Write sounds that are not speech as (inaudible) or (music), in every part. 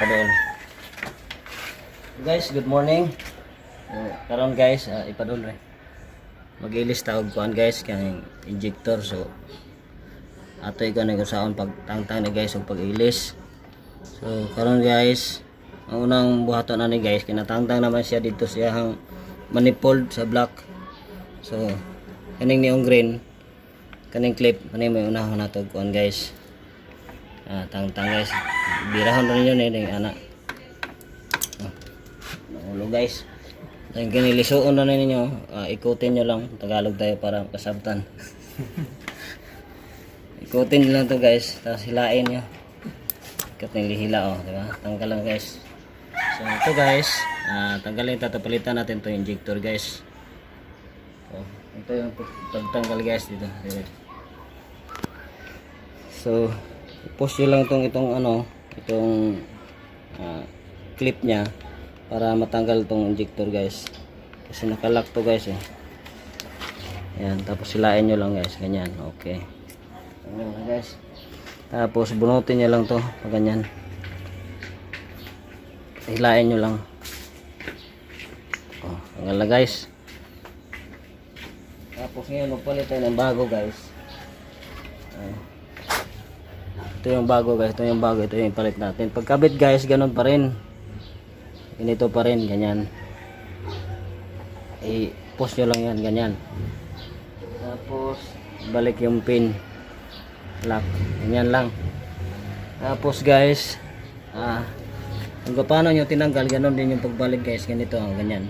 padool. Guys, good morning. Uh, karon guys, uh, ipadol re. Mag-ilis ta og kuan guys kay injector so ato ikaw na kusaon pag tangtang ni guys og pag-ilis. So karon guys, ang unang buhaton na ni guys kinatangtang naman siya dito siya hang manifold sa black. So kaning neon green kaning clip kaning may unahon nato kuan guys. Ah, tangtang guys. Birahon na ninyo ni anak. Ulo guys. Ang ginilisuon na ninyo, ah, ikutin nyo lang. Tagalog tayo para kasabtan. (laughs) ikutin nyo lang to guys. Tapos hilain nyo. Ikat ng lihila oh, di ba? Tanggal lang guys. So ito guys, ah, tanggalin tatapalitan natin to injector guys. So, ito yung pagtanggal guys dito. So, post nyo lang itong itong ano, itong ah, clip niya para matanggal itong injector guys. Kasi nakalock to guys eh. Ayan, tapos silain nyo lang guys, ganyan. Okay. Ganyan lang guys. Tapos bunutin nyo lang to, ganyan. Hilain nyo lang. Oh, ganyan lang guys. Tapos ngayon, magpalit tayo ng bago guys. Ayan. Ito yung bago guys, ito yung bago, ito yung palit natin. Pagkabit guys, ganun pa rin. Ganito pa rin, ganyan. I-post nyo lang yan, ganyan. Tapos, balik yung pin. Lock, ganyan lang. Tapos guys, ah, kung paano nyo tinanggal, ganun din yung pagbalik guys, ganito, ah, ganyan.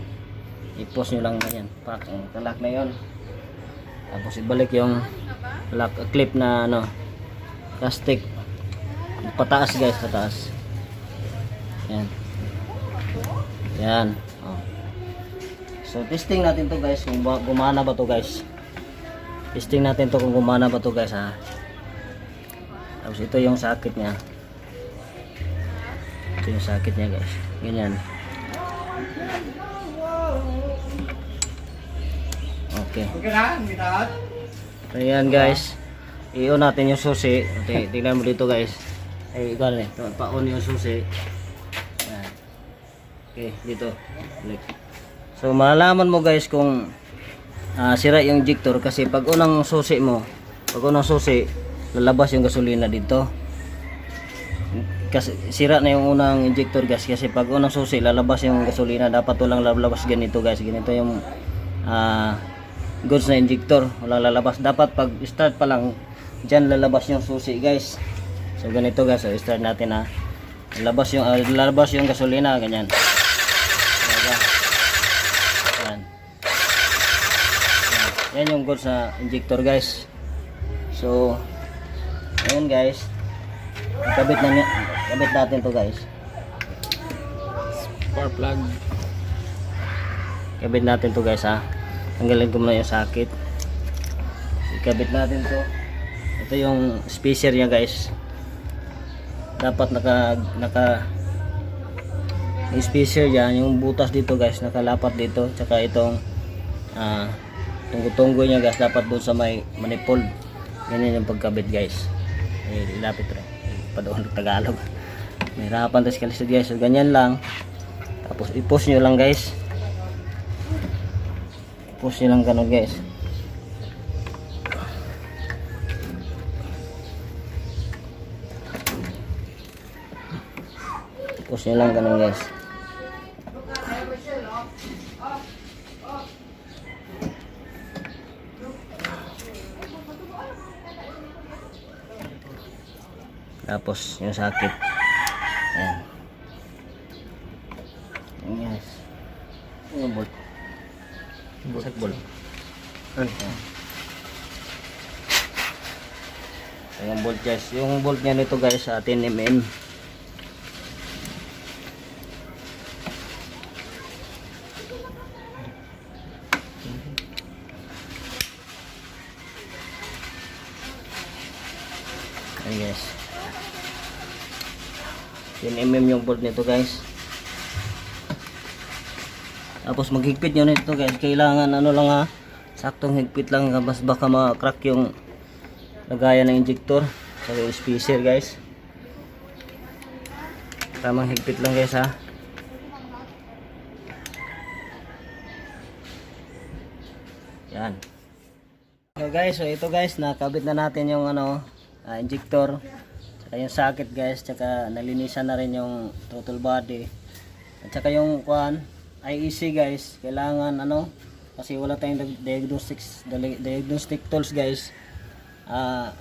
I-post nyo lang ganyan. Pak, ang kalak na yon. Tapos ibalik yung lock, clip na ano, plastic pataas guys pataas. Yan. Yan. Oh. so testing natin to guys kung gumana ba to guys. Testing natin to kung gumana ba to guys ha. Tapos ito yung sakit niya. Ito yung sakit niya guys. Ganyan. Okay. Ayan guys. Iyo natin yung susi. Ti- Tingnan mo dito guys. Ay, ikaw na eh. Pa-on yung susi. Ayan. Okay, dito. Balik. So, malalaman mo guys kung ah, sira yung injector kasi pag unang susi mo, pag unang susi, lalabas yung gasolina dito. Kasi sira na yung unang injector guys kasi pag unang susi, lalabas yung gasolina. Dapat walang lalabas ganito guys. Ganito yung ah goods na injector wala lalabas dapat pag start pa lang dyan lalabas yung susi guys so ganito guys so start natin ha lalabas yung uh, lalabas yung gasolina ganyan. Talaga. yan yung goods na injector guys. So ayun guys. Kabit na kabit natin to guys. Spark plug. kabit natin to guys ha tanggalin ko muna yung sakit ikabit natin to. Ito yung spacer niya guys dapat naka naka spacer yan. Yung butas dito guys nakalapat dito. Tsaka itong ah tunggo-tunggo niya guys dapat doon sa may manifold. Ganyan yung pagkabit guys. Eh, ilapit rin. Padoon ng Tagalog. Mahirapan tas kalisod guys. So ganyan lang. Tapos i-post nyo lang guys. Push nyo lang ganun guys push nyo lang ganun guys. Tapos yung sakit. Ayan. Guys. Yung bolt Busak bol. Ano? So, yung bolt guys, yung bolt niya nito guys sa 10 mm. Ayan guys. 10 mm yung bolt nito guys. Tapos maghigpit nyo nito guys. Kailangan ano lang ha. Saktong higpit lang. Mas baka ma-crack yung lagayan ng injector. Sa yung spacer guys. Tamang higpit lang guys ha. Yan. So guys, so ito guys, nakabit na natin yung ano, ah, injector. Tsaka yung socket guys, tsaka nalinisan na rin yung throttle body. At tsaka yung kuan, IEC guys, kailangan ano, kasi wala tayong diag- diagnostics, diagnostic tools guys. Ah,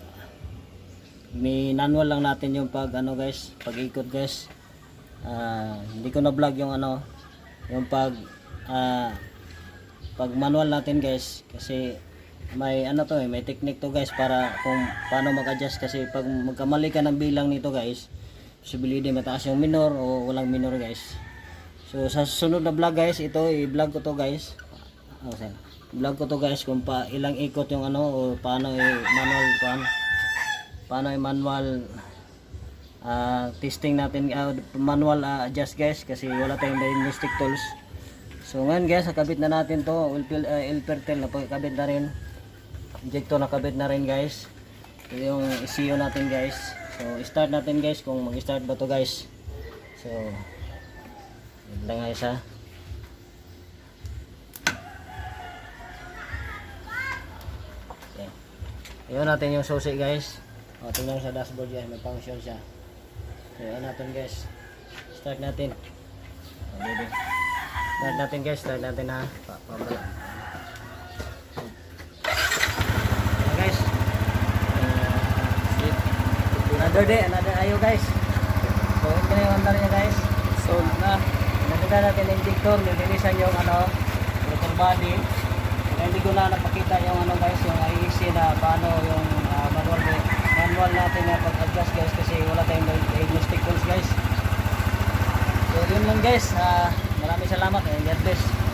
may manual lang natin yung pag ano guys, pag-ikot guys. Ah, hindi ko na vlog yung ano, yung pag ah, pag manual natin guys kasi may ano to eh, may technique to guys para kung paano mag-adjust kasi pag magkamali ka ng bilang nito guys, posibilidad mataas yung minor o walang minor guys. So sa susunod na vlog guys, ito i-vlog ko to guys. Oh, sir. Vlog ko to guys kung pa ilang ikot yung ano o paano i-manual paano, paano i-manual ah, testing natin ah, manual ah, adjust guys kasi wala tayong diagnostic tools. So ngayon guys, nakabit na natin to, oil uh, Ilpertel na po, kabit na rin. Injector nakabit na rin guys. Ito yung ECU natin guys. So start natin guys kung mag-start ba to guys. So lang guys ha. Okay. Ayun natin yung susi guys. O, tingnan sa dashboard yan, may function siya. So, ayun natin guys. Start natin. O. Start natin guys, start natin ha. Pa pabala. Ayan guys. Uh, another day, another ayo guys. So, ito na yung niya guys. So, na. Naganda natin yung injector, nilinisan yung ano, rotor body. Kaya hindi ko na napakita yung ano guys, yung IEC na paano yung ah, manual, manual natin na pag-adjust guys kasi wala tayong diagnostic tools guys. So yun lang guys, Ah, maraming salamat and God bless.